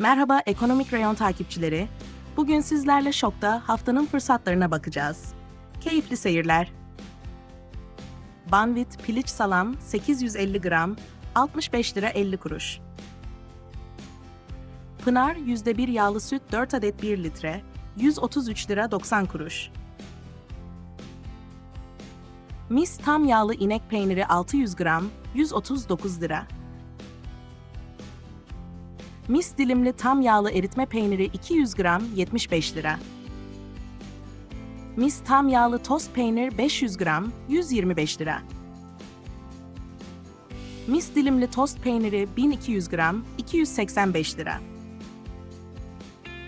Merhaba Ekonomik Rayon takipçileri. Bugün sizlerle şokta haftanın fırsatlarına bakacağız. Keyifli seyirler. Banvit piliç salam 850 gram 65 lira 50 kuruş. Pınar %1 yağlı süt 4 adet 1 litre 133 lira 90 kuruş. Mis tam yağlı inek peyniri 600 gram 139 lira. Mis dilimli tam yağlı eritme peyniri 200 gram 75 lira. Mis tam yağlı tost peynir 500 gram 125 lira. Mis dilimli tost peyniri 1200 gram 285 lira.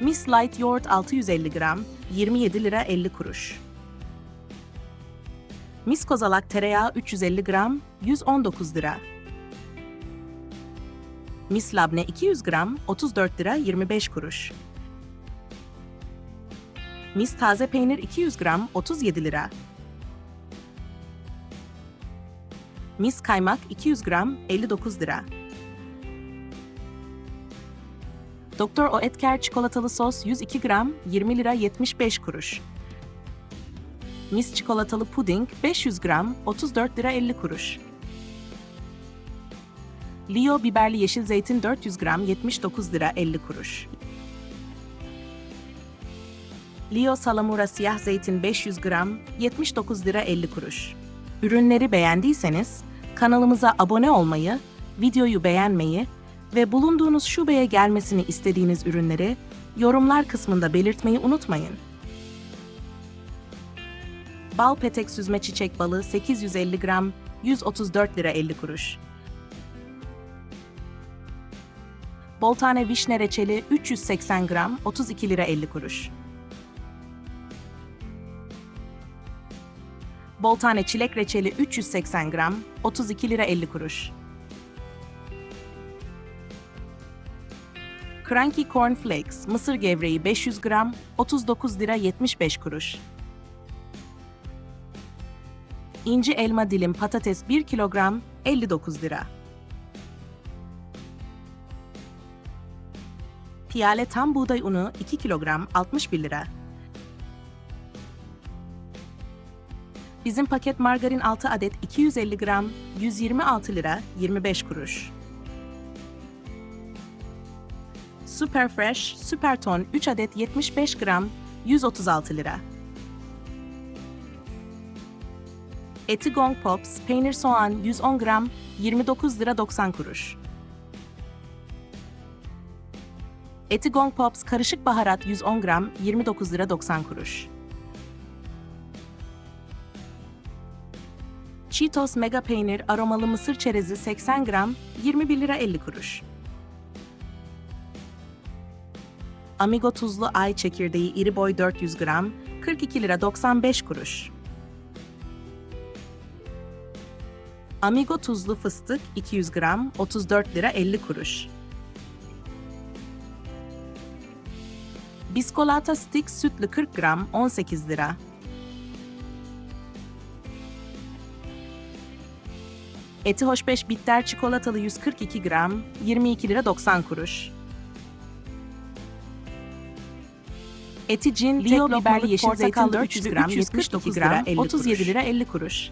Mis light yoğurt 650 gram 27 lira 50 kuruş. Mis kozalak tereyağı 350 gram 119 lira. Mis labne 200 gram 34 lira 25 kuruş. Mis taze peynir 200 gram 37 lira. Mis kaymak 200 gram 59 lira. Doktor Oetker çikolatalı sos 102 gram 20 lira 75 kuruş. Mis çikolatalı puding 500 gram 34 lira 50 kuruş. Leo biberli yeşil zeytin 400 gram 79 lira 50 kuruş. Leo salamura siyah zeytin 500 gram 79 lira 50 kuruş. Ürünleri beğendiyseniz kanalımıza abone olmayı, videoyu beğenmeyi ve bulunduğunuz şubeye gelmesini istediğiniz ürünleri yorumlar kısmında belirtmeyi unutmayın. Bal petek süzme çiçek balı 850 gram 134 lira 50 kuruş. Boltane vişne reçeli 380 gram 32 lira 50 kuruş. Boltane çilek reçeli 380 gram 32 lira 50 kuruş. Cranky Corn Flakes mısır gevreği 500 gram 39 lira 75 kuruş. İnci elma dilim patates 1 kilogram 59 lira. Piyale tam buğday unu 2 kilogram 61 lira. Bizim paket margarin 6 adet 250 gram 126 lira 25 kuruş. Super Fresh Super Ton 3 adet 75 gram 136 lira. Eti Gong Pops peynir soğan 110 gram 29 lira 90 kuruş. Eti Gong Pops karışık baharat 110 gram 29 lira 90 kuruş. Cheetos Mega Peynir aromalı mısır çerezi 80 gram 21 lira 50 kuruş. Amigo tuzlu ay çekirdeği iri boy 400 gram 42 lira 95 kuruş. Amigo tuzlu fıstık 200 gram 34 lira 50 kuruş. Biskolata stick sütlü 40 gram 18 lira. Eti hoşbeş bitter çikolatalı 142 gram 22 lira 90 kuruş. Eti cin Leo biberli yeşil zeytin 400 gram 79 gram 37 lira 50 kuruş.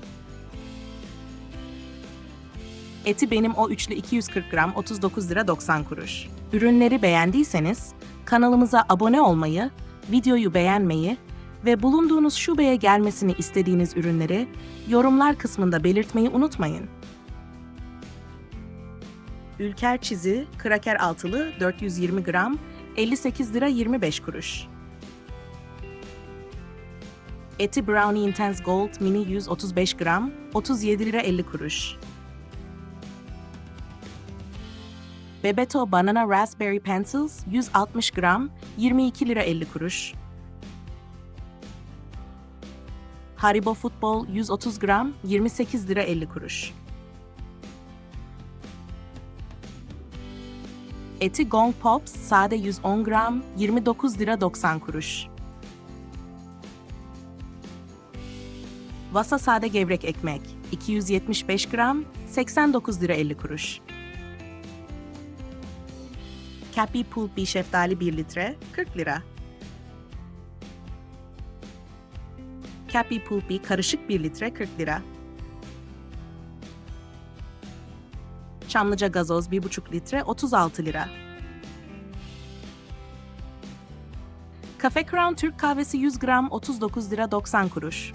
Eti benim o üçlü 240 gram 39 lira 90 kuruş. Ürünleri beğendiyseniz kanalımıza abone olmayı, videoyu beğenmeyi ve bulunduğunuz şubeye gelmesini istediğiniz ürünleri yorumlar kısmında belirtmeyi unutmayın. Ülker çizi, kraker altılı 420 gram 58 lira 25 kuruş. Eti Brownie Intense Gold mini 135 gram 37 lira 50 kuruş. Bebeto Banana Raspberry Pencils 160 gram 22 lira 50 kuruş. Haribo Futbol 130 gram 28 lira 50 kuruş. Eti Gong Pops sade 110 gram 29 lira 90 kuruş. Vasa sade gevrek ekmek 275 gram 89 lira 50 kuruş. Cappy Pulpy şeftali 1 litre 40 lira. Cappy Pulpy karışık 1 litre 40 lira. Çamlıca gazoz 1,5 litre 36 lira. Cafe Crown Türk kahvesi 100 gram 39 lira 90 kuruş.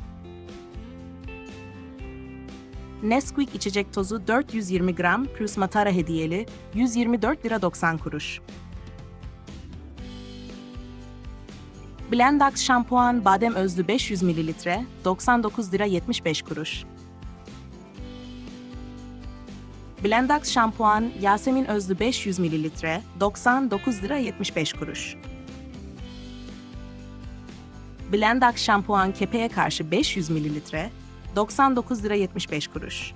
Nesquik içecek tozu 420 gram plus matara hediyeli 124 lira 90 kuruş. Blendax şampuan badem özlü 500 mililitre 99 lira 75 kuruş. Blendax şampuan Yasemin özlü 500 mililitre 99 lira 75 kuruş. Blendax şampuan kepeğe karşı 500 mililitre 99 lira 75 kuruş.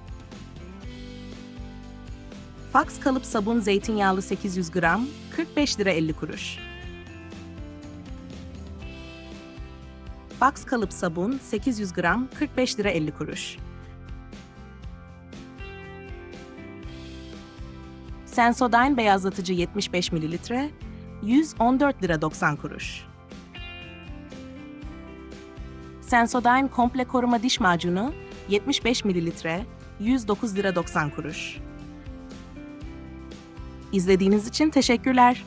Fax kalıp sabun zeytinyağlı 800 gram 45 lira 50 kuruş. Fax kalıp sabun 800 gram 45 lira 50 kuruş. Sensodyne beyazlatıcı 75 mililitre 114 lira 90 kuruş. Sensodyne komple koruma diş macunu 75 mililitre 109 lira 90 kuruş. İzlediğiniz için teşekkürler.